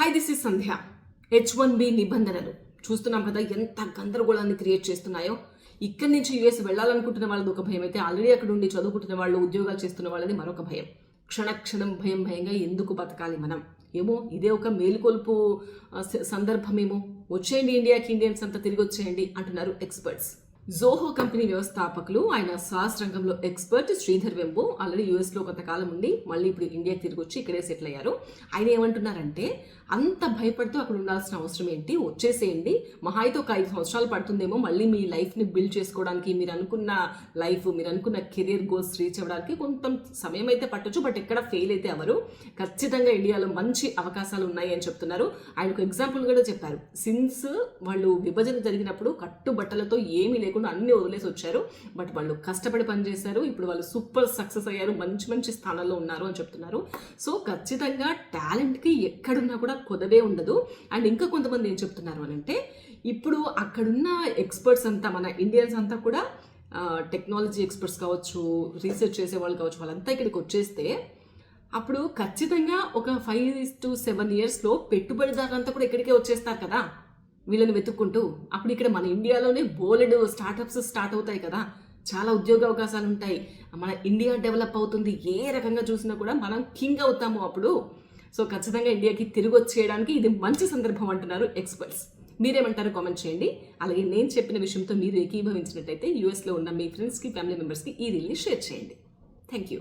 Hi this is Sandhya. H one B నిబంధనలు. చూస్తున్నాం కదా ఎంత గందరగోళాన్ని క్రియేట్ చేస్తున్నాయో. ఇక్కడి నుంచి యుఎస్ వెళ్ళాలనుకుంటున్న వాళ్ళది ఒక భయం అయితే ఆల్రెడీ అక్కడ ఉండి చదువుకుంటున్న వాళ్ళు ఉద్యోగాలు చేస్తున్న వాళ్ళది మరొక భయం. క్షణక్షణం భయం భయంగా ఎందుకు బతకాలి మనం? ఏమో ఇదే ఒక మేలుకొల్పు సందర్భమేమో. వచ్చేయండి ఇండియాకి ఇండియన్స్ అంతా తిరిగి వచ్చేయండి అంటున్నారు ఎక్స్పర్ట్స్ జోహో కంపెనీ వ్యవస్థాపకులు ఆయన సాస్ రంగంలో ఎక్స్పర్ట్ శ్రీధర్ వెంబు ఆల్రెడీ యూఎస్లో కొంతకాలం ఉండి మళ్ళీ ఇప్పుడు ఇండియాకి తిరిగి వచ్చి ఇక్కడే సెటిల్ అయ్యారు. ఆయన ఏమంటున్నారంటే అంత భయపడుతూ అక్కడ ఉండాల్సిన అవసరం ఏంటి? వచ్చేసేయండి. మహా అయితే ఒక ఐదు సంవత్సరాలు పడుతుందేమో మళ్ళీ మీ లైఫ్ని బిల్డ్ చేసుకోవడానికి మీరు అనుకున్న లైఫ్ మీరు అనుకున్న కెరీర్ గోల్స్ రీచ్ అవ్వడానికి కొంత సమయం అయితే పట్టొచ్చు బట్ ఎక్కడ ఫెయిల్ అయితే అవ్వరు. ఖచ్చితంగా ఇండియాలో మంచి అవకాశాలు ఉన్నాయి అని చెప్తున్నారు. ఆయనకు ఎగ్జాంపుల్ కూడా చెప్పారు. సిన్స్ వాళ్ళు విభజన జరిగినప్పుడు కట్టుబట్టలతో ఏమీ లేకుండా అన్ని వదిలేసి వచ్చారు. బట్ వాళ్ళు కష్టపడి పనిచేశారు ఇప్పుడు వాళ్ళు సూపర్ సక్సెస్ అయ్యారు. మంచి మంచి స్థానాల్లో ఉన్నారు అని చెప్తున్నారు. సో ఖచ్చితంగా టాలెంట్కి ఎక్కడున్నా కూడా కొదవే ఉండదు. అండ్ ఇంకా కొంతమంది ఏం చెప్తున్నారు అని అంటే ఇప్పుడు అక్కడున్న ఎక్స్పర్ట్స్ అంతా మన ఇండియన్స్ అంతా కూడా టెక్నాలజీ ఎక్స్పర్ట్స్ కావచ్చు రీసెర్చ్ చేసే వాళ్ళు కావచ్చు వాళ్ళంతా ఇక్కడికి వచ్చేస్తే అప్పుడు ఖచ్చితంగా ఒక ఫైవ్ టు సెవెన్ ఇయర్స్లో పెట్టుబడిదారులంతా కూడా ఇక్కడికే వచ్చేస్తారు కదా. వీళ్ళని వెతుక్కుంటూ అప్పుడు ఇక్కడ మన ఇండియాలోనే బోలెడు స్టార్టప్స్ స్టార్ట్ అవుతాయి కదా. చాలా ఉద్యోగ అవకాశాలు ఉంటాయి. మన ఇండియా డెవలప్ అవుతుంది. ఏ రకంగా చూసినా కూడా మనం కింగ్ అవుతాము అప్పుడు. సో ఖచ్చితంగా ఇండియాకి తిరిగి వచ్చేయడానికి ఇది మంచి సందర్భం అంటున్నారు ఎక్స్పర్ట్స్. మీరేమంటారో కామెంట్ చేయండి. అలాగే నేను చెప్పిన విషయంతో మీరు ఏకీభవించినట్టయితే యూఎస్లో ఉన్న మీ ఫ్రెండ్స్కి ఫ్యామిలీ మెంబర్స్కి ఈ రీల్ని షేర్ చేయండి. Thank you.